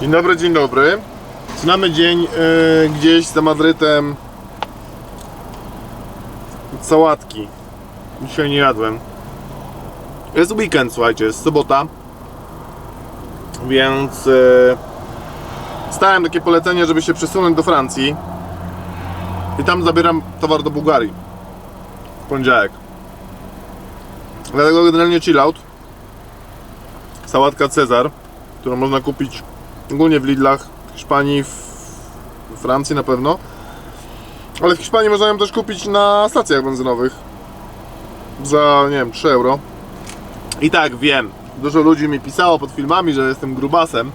Dzień dobry, dzień dobry. Zaczynamy dzień y, gdzieś za Madrytem. Sałatki. Dzisiaj nie jadłem. Jest weekend, słuchajcie, jest sobota. Więc y, stałem takie polecenie, żeby się przesunąć do Francji. I tam zabieram towar do Bułgarii. W poniedziałek. Dlatego generalnie chill out. Sałatka Cezar, którą można kupić ogólnie w Lidlach, w Hiszpanii, w Francji na pewno. Ale w Hiszpanii można ją też kupić na stacjach benzynowych. Za, nie wiem, 3 euro. I tak, wiem, dużo ludzi mi pisało pod filmami, że jestem grubasem.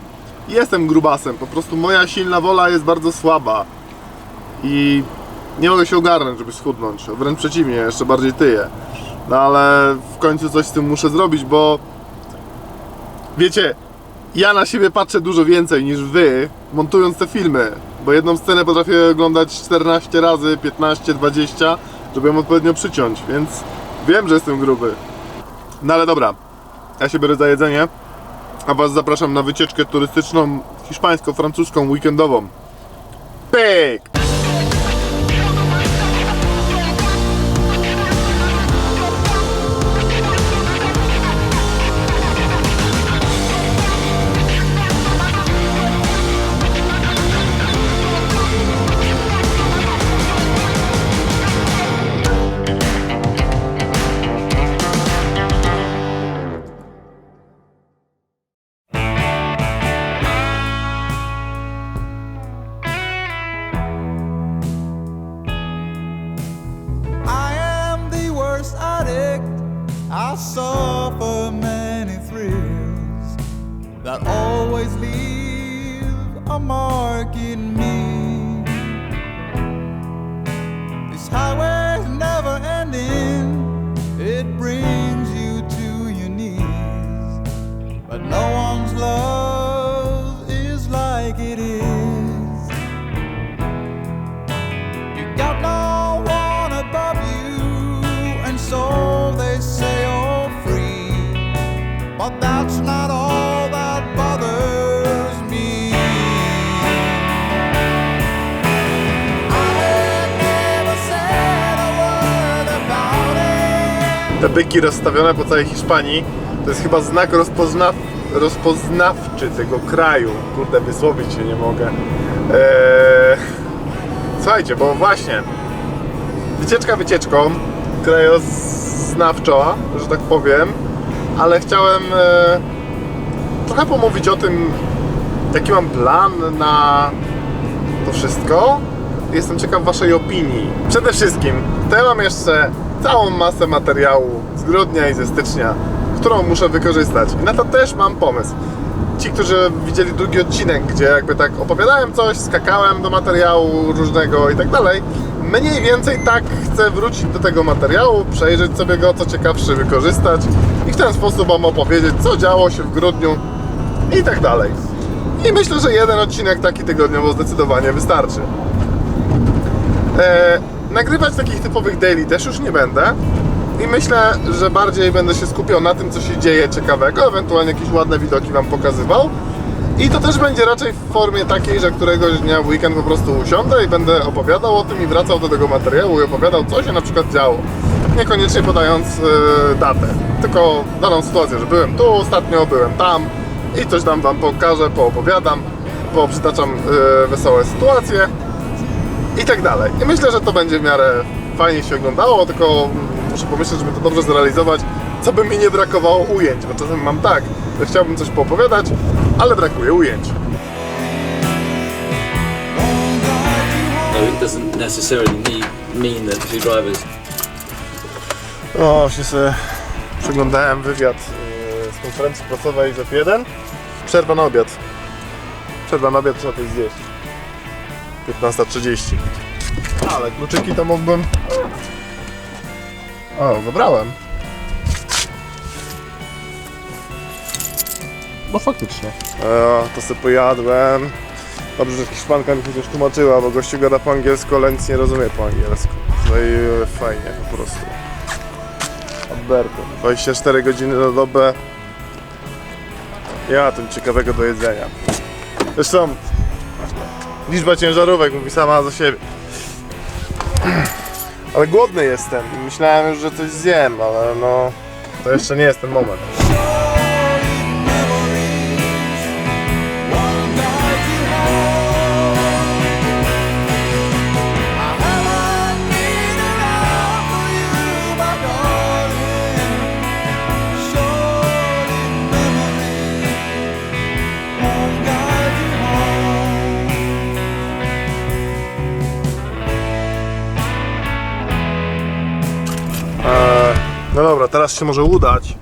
Jestem grubasem, po prostu moja silna wola jest bardzo słaba. I nie mogę się ogarnąć, żeby schudnąć. Wręcz przeciwnie, jeszcze bardziej tyję. No ale w końcu coś z tym muszę zrobić, bo wiecie, ja na siebie patrzę dużo więcej niż wy, montując te filmy. Bo jedną scenę potrafię oglądać 14 razy, 15, 20, żeby ją odpowiednio przyciąć, więc wiem, że jestem gruby. No ale dobra, ja się biorę za jedzenie, a was zapraszam na wycieczkę turystyczną hiszpańsko-francuską weekendową. Pyk! Te byki rozstawione po całej Hiszpanii to jest chyba znak rozpoznaw, rozpoznawczy tego kraju. Kurde, wysłowić się nie mogę. Eee, słuchajcie, bo właśnie wycieczka wycieczką, krajoznawcza, że tak powiem, ale chciałem e, trochę pomówić o tym, jaki mam plan na to wszystko. Jestem ciekaw Waszej opinii. Przede wszystkim, to ja mam jeszcze całą masę materiału z grudnia i ze stycznia, którą muszę wykorzystać. I na to też mam pomysł. Ci, którzy widzieli drugi odcinek, gdzie jakby tak opowiadałem coś, skakałem do materiału różnego i tak dalej, mniej więcej tak chcę wrócić do tego materiału, przejrzeć sobie go, co ciekawsze wykorzystać i w ten sposób Wam opowiedzieć, co działo się w grudniu i tak dalej. I myślę, że jeden odcinek taki tygodniowo zdecydowanie wystarczy. E, nagrywać takich typowych daily też już nie będę. I myślę, że bardziej będę się skupiał na tym, co się dzieje ciekawego, ewentualnie jakieś ładne widoki Wam pokazywał. I to też będzie raczej w formie takiej, że któregoś dnia w weekend po prostu usiądę i będę opowiadał o tym i wracał do tego materiału i opowiadał, co się na przykład działo. Niekoniecznie podając e, datę, tylko daną sytuację, że byłem tu ostatnio, byłem tam i coś tam Wam pokażę, poopowiadam, poprzytaczam e, wesołe sytuacje i tak dalej. I myślę, że to będzie w miarę fajnie się oglądało, tylko muszę pomyśleć, żeby to dobrze zrealizować, co by mi nie brakowało ujęć, bo czasem mam tak, że chciałbym coś poopowiadać, ale brakuje ujęć. No, O, właśnie sobie przeglądałem wywiad yy, z konferencji prasowej z F1. Przerwa na obiad. Przerwa na obiad, trzeba coś zjeść. 15.30. Ale kluczyki to mógłbym... O, wybrałem. No faktycznie. E, to sobie pojadłem. Dobrze, że Hiszpanka mi chociaż tłumaczyła, bo gościu gada po angielsku, ale nic nie rozumie po angielsku. No i e, fajnie po prostu. Alberto. 24 godziny na dobę. Ja tym ciekawego do jedzenia. Zresztą liczba ciężarówek mówi sama za siebie. Ale głodny jestem. Myślałem już, że coś zjem, ale no to jeszcze nie jest ten moment. Teraz się może udać,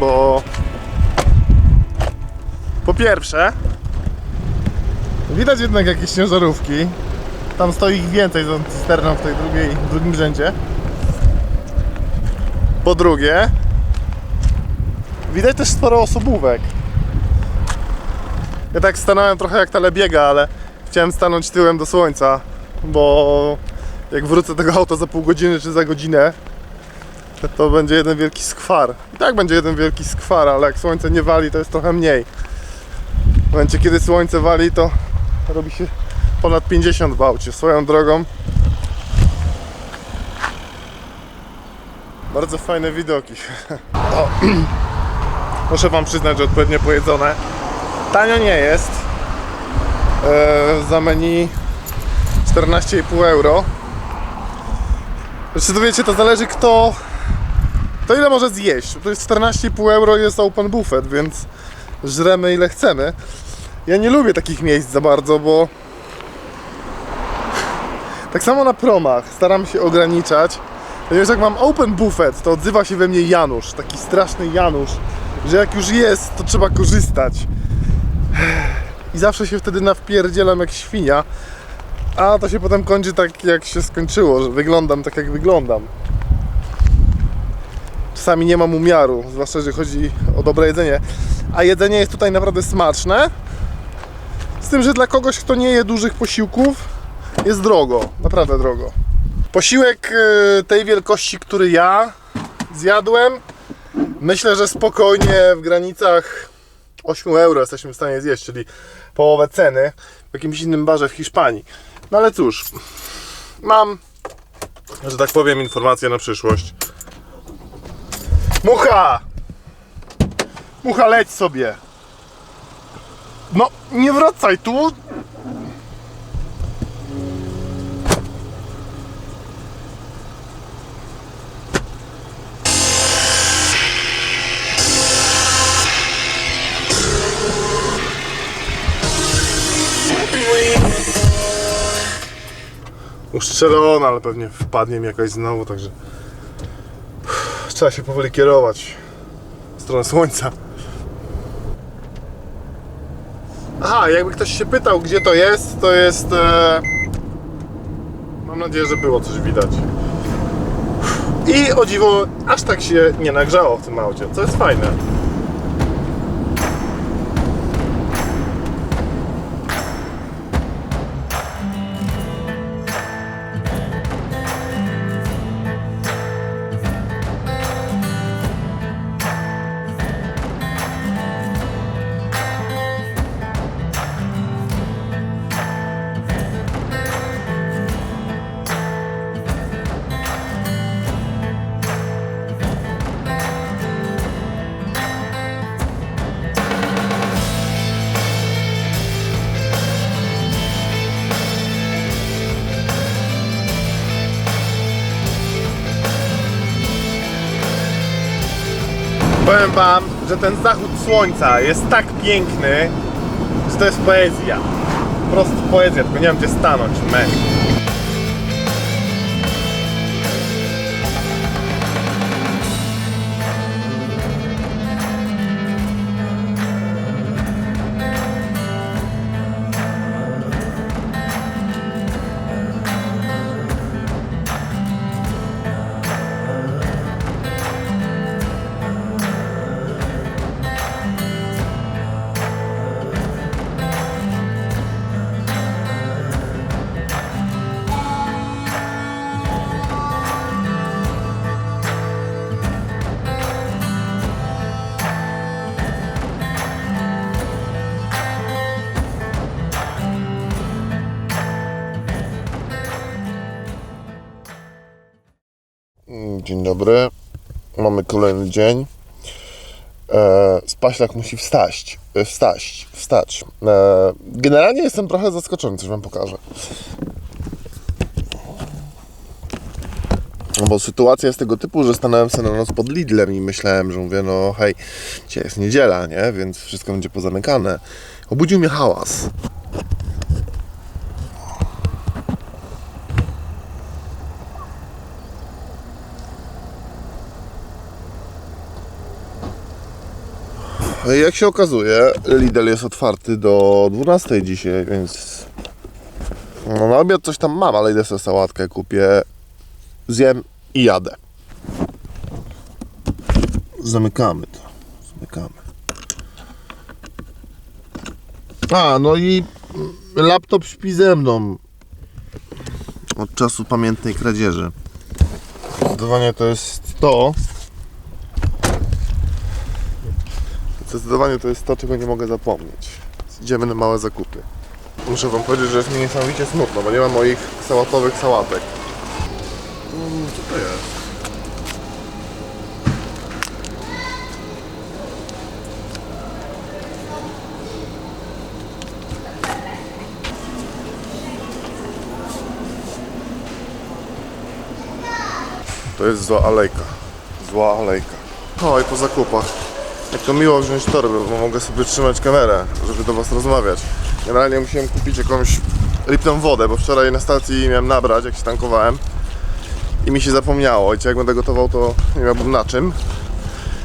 bo po pierwsze widać jednak jakieś ciężarówki. Tam stoi ich więcej za cysterną w tej drugiej, w drugim rzędzie. Po drugie widać też sporo osobówek. Ja tak stanąłem trochę jak telebiega, ale chciałem stanąć tyłem do słońca, bo jak wrócę do tego auta za pół godziny czy za godzinę, to będzie jeden wielki skwar. I tak będzie jeden wielki skwar, ale jak słońce nie wali, to jest trochę mniej. W momencie, kiedy słońce wali, to robi się ponad 50 w aucie. Swoją drogą. Bardzo fajne widoki. O. Muszę Wam przyznać, że odpowiednio pojedzone. Tanio nie jest. Eee, za menu 14,5 euro. Znaczy to wiecie, to zależy kto to ile może zjeść. To jest 14,5 euro jest open buffet, więc żremy ile chcemy. Ja nie lubię takich miejsc za bardzo, bo tak samo na promach staram się ograniczać. Ponieważ jak mam open buffet, to odzywa się we mnie Janusz, taki straszny Janusz, że jak już jest, to trzeba korzystać. I zawsze się wtedy nawpierdzielam jak świnia. A to się potem kończy tak jak się skończyło, że wyglądam tak jak wyglądam. Czasami nie mam umiaru, zwłaszcza jeżeli chodzi o dobre jedzenie. A jedzenie jest tutaj naprawdę smaczne. Z tym, że dla kogoś, kto nie je dużych posiłków, jest drogo, naprawdę drogo. Posiłek y, tej wielkości, który ja zjadłem, myślę, że spokojnie w granicach 8 euro jesteśmy w stanie zjeść, czyli połowę ceny w jakimś innym barze w Hiszpanii. No ale cóż, mam, że tak powiem, informację na przyszłość. Mucha! Mucha, leć sobie! No, nie wracaj tu! Uszczelona, ale pewnie wpadnie mi jakaś znowu, także trzeba się powoli kierować w stronę słońca. Aha, jakby ktoś się pytał, gdzie to jest, to jest. E... Mam nadzieję, że było coś widać. I o dziwo, aż tak się nie nagrzało w tym aucie, co jest fajne. Powiem wam, że ten zachód słońca jest tak piękny, że to jest poezja. Po prostu poezja, tylko nie wiem gdzie stanąć, men. Dzień dobry. Mamy kolejny dzień. E, Spaślak musi wstać. E, Wstać. Wstać. E, generalnie jestem trochę zaskoczony, coś wam pokażę. No bo sytuacja jest tego typu, że stanąłem sobie na noc pod Lidlem i myślałem, że mówię, no hej, dzisiaj jest niedziela, nie? Więc wszystko będzie pozamykane. Obudził mnie hałas. Jak się okazuje, Lidl jest otwarty do 12 dzisiaj, więc no, na obiad coś tam mam, ale idę sobie sałatkę kupię, zjem i jadę. Zamykamy to. Zamykamy. A, no i laptop śpi ze mną od czasu pamiętnej kradzieży. Zdecydowanie to jest to, Zdecydowanie to jest to, czego nie mogę zapomnieć. Idziemy na małe zakupy. Muszę wam powiedzieć, że jest mi niesamowicie smutno, bo nie ma moich sałatowych sałatek. Mm, co to jest? To jest zła alejka. Zła alejka. Oj, po zakupach. Jak to miło wziąć torby, bo mogę sobie trzymać kamerę, żeby do Was rozmawiać. Generalnie musiałem kupić jakąś lipną wodę, bo wczoraj na stacji miałem nabrać, jak się tankowałem i mi się zapomniało. I jak będę gotował, to nie miałbym na czym.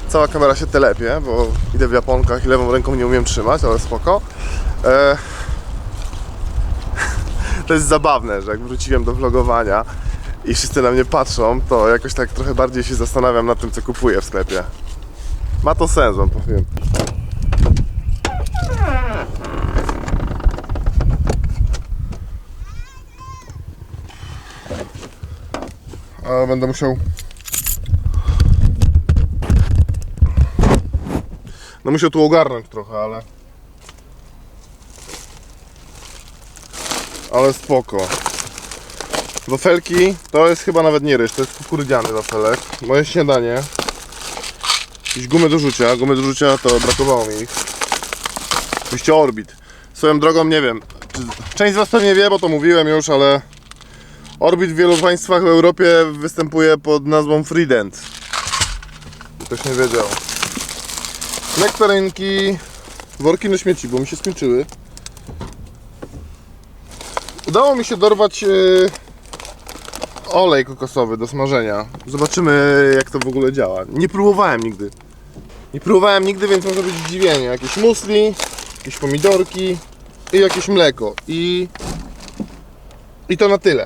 Cała kamera się telepie, bo idę w japonkach i lewą ręką nie umiem trzymać, ale spoko. E... To jest zabawne, że jak wróciłem do vlogowania i wszyscy na mnie patrzą, to jakoś tak trochę bardziej się zastanawiam nad tym, co kupuję w sklepie. Ma to sens, wam powiem. A będę musiał. No musiał tu ogarnąć trochę, ale. Ale spoko. Wafelki to jest chyba nawet nie ryż, to jest kukurydziany wafelek. Moje śniadanie. Jakieś gumy do rzucia. Gumy do rzucia to brakowało mi ich. Oczywiście Orbit. Swoją drogą nie wiem. Część z Was pewnie wie, bo to mówiłem już, ale Orbit w wielu państwach w Europie występuje pod nazwą Freedent. Ktoś nie wiedział. Nektarynki, worki na śmieci, bo mi się skończyły. Udało mi się dorwać yy, olej kokosowy do smażenia. Zobaczymy jak to w ogóle działa. Nie próbowałem nigdy. Nie próbowałem nigdy, więc może być zdziwienie. Jakieś musli, jakieś pomidorki i jakieś mleko. I, i to na tyle.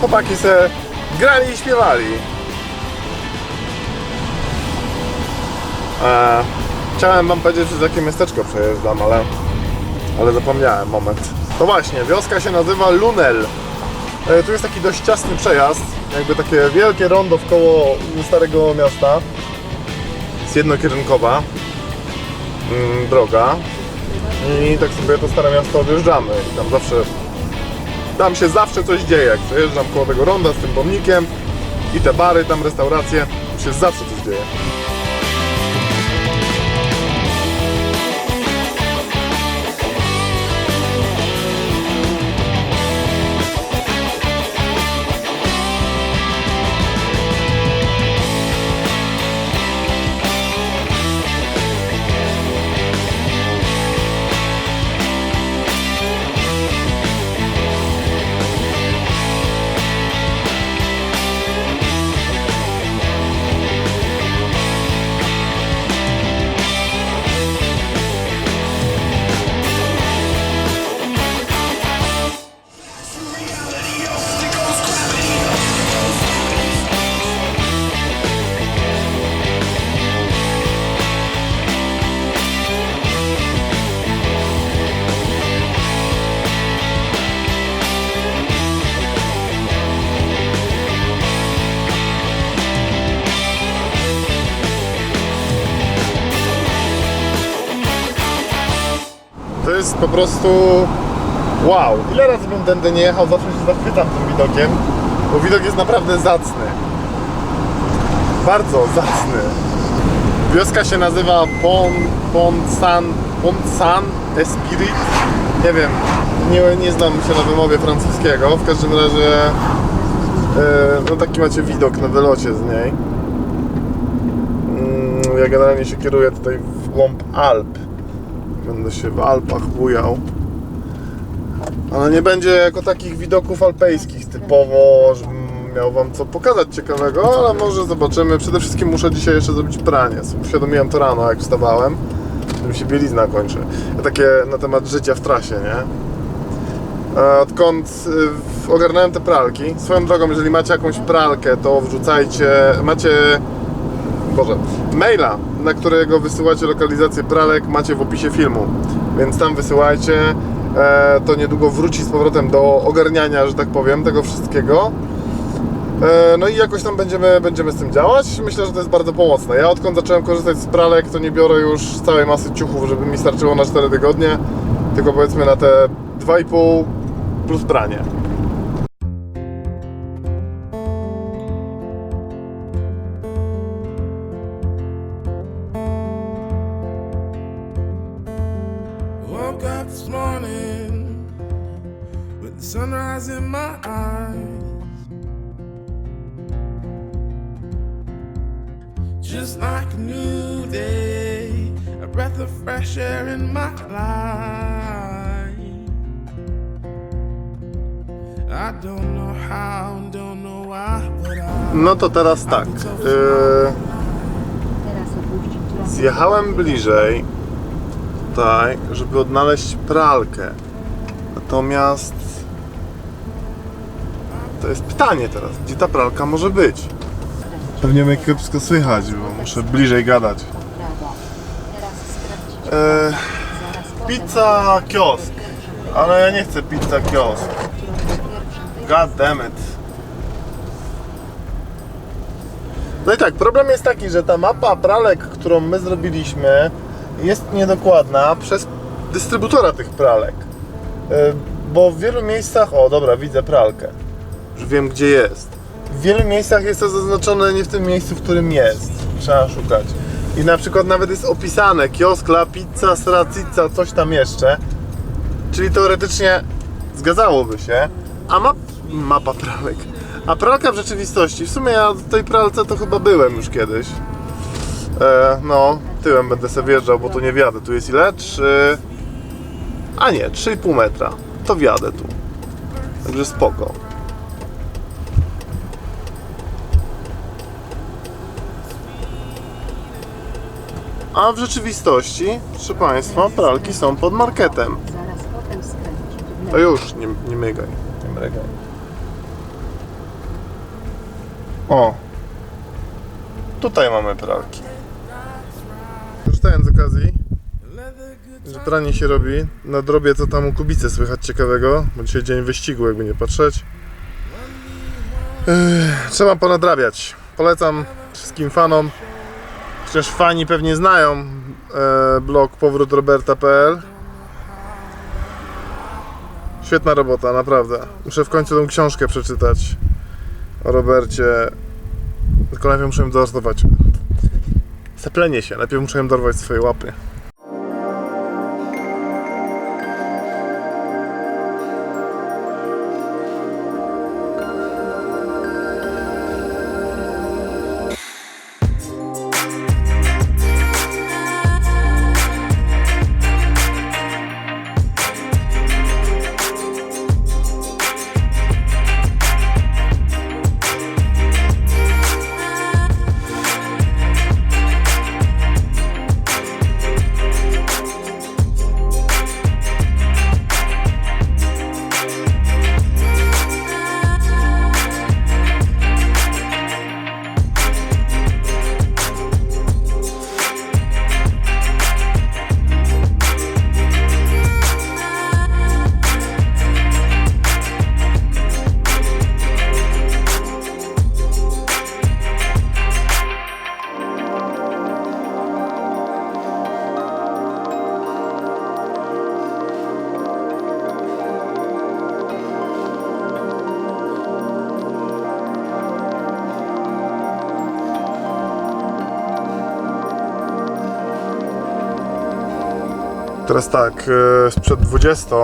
Chłopaki se grali i śpiewali. E, chciałem wam powiedzieć, że z jakie miasteczko przejeżdżam, ale, ale zapomniałem, moment. No właśnie, wioska się nazywa Lunel. E, tu jest taki dość ciasny przejazd, jakby takie wielkie rondo w koło starego miasta. Jest jednokierunkowa mm, droga. I tak sobie to stare miasto odjeżdżamy. I tam zawsze tam się zawsze coś dzieje, jak przejeżdżam koło tego ronda z tym pomnikiem i te bary, tam restauracje, tam się zawsze coś dzieje. Jest po prostu wow. Ile razy bym tędy nie jechał, zawsze się zachwycam tym widokiem, bo widok jest naprawdę zacny. Bardzo zacny. Wioska się nazywa Pont, Pont San, Pont San Esprit. Nie wiem, nie, nie znam się na wymowie francuskiego. W każdym razie, e, no taki macie widok na wylocie z niej. Mm, Ja generalnie się kieruję tutaj w głąb Alp. Będę się w Alpach bujał. Ale nie będzie jako takich widoków alpejskich typowo, żebym miał wam co pokazać ciekawego, ale może zobaczymy. Przede wszystkim muszę dzisiaj jeszcze zrobić pranie. Uświadomiłem to rano, jak wstawałem, że mi się bielizna kończy. Ja takie na temat życia w trasie, nie? E, Odkąd y, ogarnąłem te pralki, swoją drogą, jeżeli macie jakąś pralkę, to wrzucajcie, macie Boże, maila, na którego wysyłacie lokalizację pralek, macie w opisie filmu, więc tam wysyłajcie. E, to niedługo wróci z powrotem do ogarniania, że tak powiem, tego wszystkiego. E, no i jakoś tam będziemy, będziemy z tym działać. Myślę, że to jest bardzo pomocne. Ja odkąd zacząłem korzystać z pralek, to nie biorę już całej masy ciuchów, żeby mi starczyło na 4 tygodnie, tylko powiedzmy na te 2,5 plus pranie. Just like a new day, a breath of fresh air in my life. I don't know how, don't know why, but I. No to teraz tak. Yy, Zjechałem bliżej tutaj, żeby odnaleźć pralkę. Natomiast to jest pytanie teraz, gdzie ta pralka może być? Pewnie mnie kiepsko słychać, bo muszę bliżej gadać. E, pizza kiosk, ale ja nie chcę pizza kiosk. God damn it. No i tak, problem jest taki, że ta mapa pralek, którą my zrobiliśmy, jest niedokładna przez dystrybutora tych pralek. E, Bo w wielu miejscach, o dobra, widzę pralkę. Już wiem gdzie jest. Wielu miejscach jest to zaznaczone nie w tym miejscu, w którym jest. Trzeba szukać. I na przykład nawet jest opisane kiosk la pizza, sracizza, coś tam jeszcze. Czyli teoretycznie zgadzałoby się. A map, mapa pralek. A pralka w rzeczywistości, w sumie ja w tej pralce to chyba byłem już kiedyś. E, no, tyłem będę sobie wjeżdżał, bo tu nie wjadę. Tu jest ile? 3... A nie, 3,5 metra. To wjadę tu. Także spoko. A w rzeczywistości, proszę Państwa, pralki są pod marketem. To już, nie, nie mygaj. Nie mrygaj. O! Tutaj mamy pralki. Korzystając z okazji, że pranie się robi, nadrobię co tam u Kubicy słychać ciekawego, bo dzisiaj dzień wyścigu, jakby nie patrzeć. Ech, trzeba ponadrabiać. Polecam wszystkim fanom, chociaż fani pewnie znają e, blog powrótroberta.pl Świetna robota, naprawdę. Muszę w końcu tę książkę przeczytać o Robercie. Tylko najpierw muszę ją dorwać. Zaplenię się, najpierw muszę ją dorwać swoje łapy. Teraz tak, e, sprzed 20.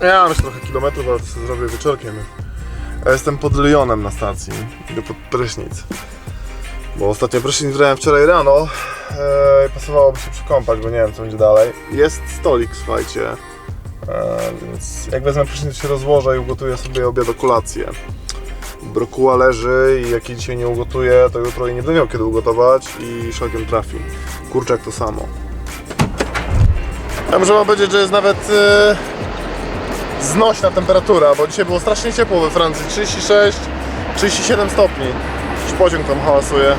Ja mam jeszcze trochę kilometrów, ale to sobie zrobię wieczorkiem. Ja jestem pod Lyonem na stacji. Idę pod prysznic. Bo ostatnio prysznic brałem wczoraj rano e, i pasowałoby się przekąpać, bo nie wiem co będzie dalej. Jest stolik, słuchajcie. E, więc jak wezmę prysznic, się rozłożę i ugotuję sobie obiad o kolację. Brokuła leży i jak jej dzisiaj nie ugotuję, to jutro jej nie będę miał kiedy ugotować i szlakiem trafi. Kurczak to samo. Ja muszę powiedzieć, że jest nawet e, znośna temperatura, bo dzisiaj było strasznie ciepło we Francji. 36, 37 stopni. Jakiś pociąg tam hałasuje.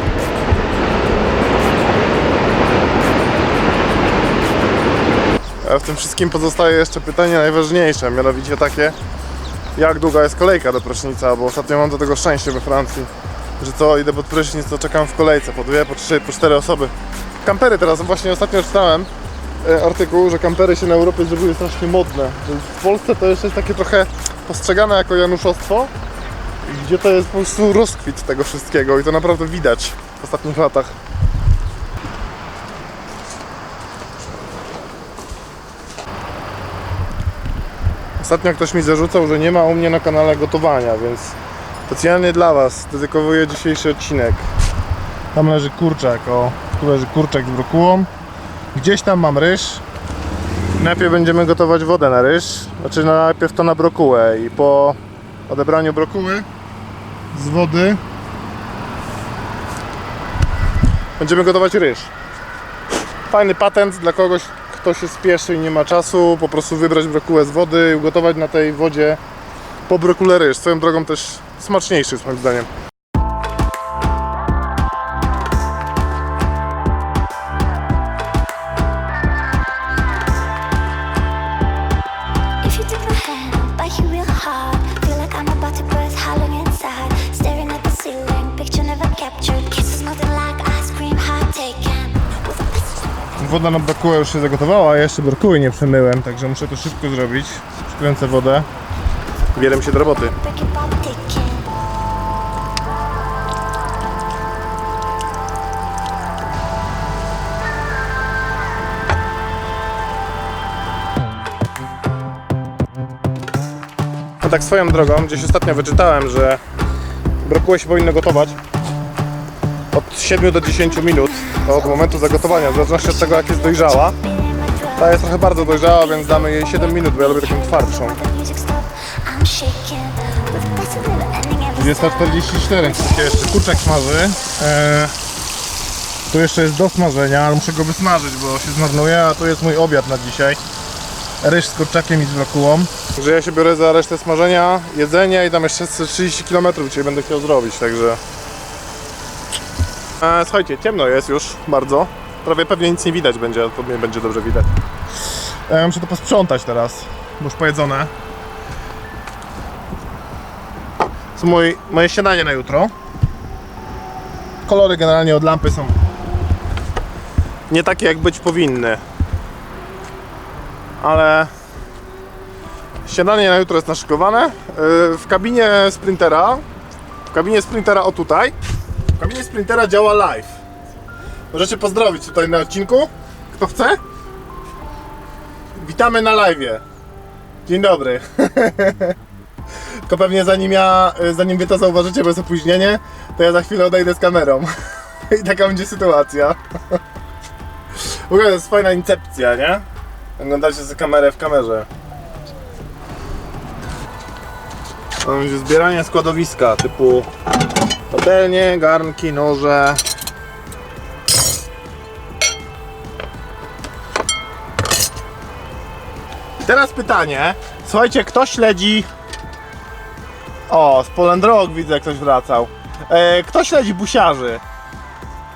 A w tym wszystkim pozostaje jeszcze pytanie najważniejsze, mianowicie takie, jak długa jest kolejka do prysznica, bo ostatnio mam do tego szczęście we Francji, że co, idę pod prysznic, to czekam w kolejce, po dwie, po trzy, po cztery osoby. Kampery teraz, właśnie ostatnio czytałem e, artykuł, że kampery się na Europie zrobiły strasznie modne, w Polsce to jeszcze jest takie trochę postrzegane jako januszostwo, gdzie to jest po prostu rozkwit tego wszystkiego i to naprawdę widać w ostatnich latach. Ostatnio ktoś mi zarzucał, że nie ma u mnie na kanale gotowania, więc specjalnie dla Was dedykowuję dzisiejszy odcinek. Tam leży kurczak, o, tu leży kurczak z brokułą. Gdzieś tam mam ryż. Najpierw będziemy gotować wodę na ryż, znaczy najpierw to na brokułę i po odebraniu brokuły z wody będziemy gotować ryż. Fajny patent dla kogoś, kto się spieszy i nie ma czasu, po prostu wybrać brokułę z wody i ugotować na tej wodzie po brokule ryż. Swoją drogą też smaczniejszy moim zdaniem. Woda na brokułę już się zagotowała, a ja jeszcze brokuły nie przemyłem, także muszę to szybko zrobić. Przykręcę wodę. Bieram się do roboty. No tak swoją drogą, gdzieś ostatnio wyczytałem, że brokułę się powinno gotować od 7 do 10 minut od momentu zagotowania, w zależności od tego jak jest dojrzała. Ta jest trochę bardzo dojrzała, więc damy jej 7 minut, bo ja lubię taką twardszą. Let the music stop. I'm shaking. With the best of little ending every 244, tu się jeszcze kurczak smaży. Eee, tu jeszcze jest do smażenia, ale muszę go wysmażyć, bo się zmarnuje, a tu jest mój obiad na dzisiaj. Ryż z kurczakiem i z brokułą. Że ja się biorę za resztę smażenia, jedzenia i tam jeszcze 30 km dzisiaj będę chciał zrobić, także... Eee, słuchajcie, ciemno jest już bardzo. Prawie pewnie nic nie widać będzie, to mnie będzie dobrze widać. Eee, muszę to posprzątać teraz, bo już pojedzone. To mój, moje śniadanie na jutro. Kolory generalnie od lampy są nie takie jak być powinny. Ale śniadanie na jutro jest naszykowane. Yy, W kabinie sprintera, w kabinie sprintera o tutaj, w kabinie sprintera działa live. Możecie pozdrowić tutaj na odcinku. Kto chce? Witamy na live. Dzień dobry. Tylko pewnie zanim ja, zanim wy to zauważycie, jest opóźnienie, to ja za chwilę odejdę z kamerą. I taka będzie sytuacja. W ogóle to jest fajna incepcja, nie? Oglądacie sobie kamerę w kamerze. To będzie zbieranie składowiska typu patelnie, garnki, noże. Teraz pytanie. Słuchajcie, kto śledzi o, z Poland Rock widzę, ktoś wracał. E, kto śledzi busiarzy?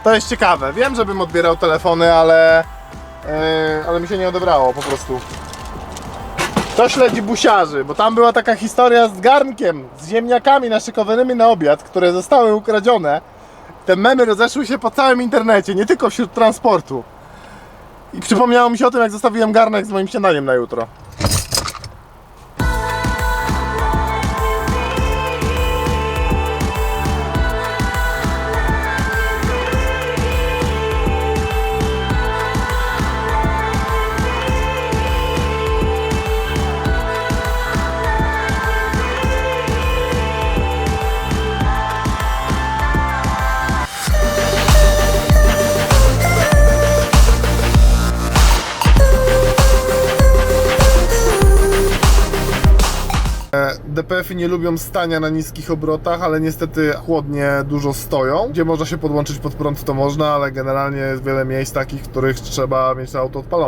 To jest ciekawe. Wiem, żebym odbierał telefony, ale, e, ale mi się nie odebrało po prostu. Kto śledzi busiarzy? Bo tam była taka historia z garnkiem, z ziemniakami naszykowanymi na obiad, które zostały ukradzione. Te memy rozeszły się po całym internecie, nie tylko wśród transportu. I przypomniało mi się o tym, jak zostawiłem garnek z moim śniadaniem na jutro. DPF-y nie lubią stania na niskich obrotach, ale niestety chłodnie dużo stoją. Gdzie można się podłączyć pod prąd, to można, ale generalnie jest wiele miejsc takich, w których trzeba mieć to auto odpalone.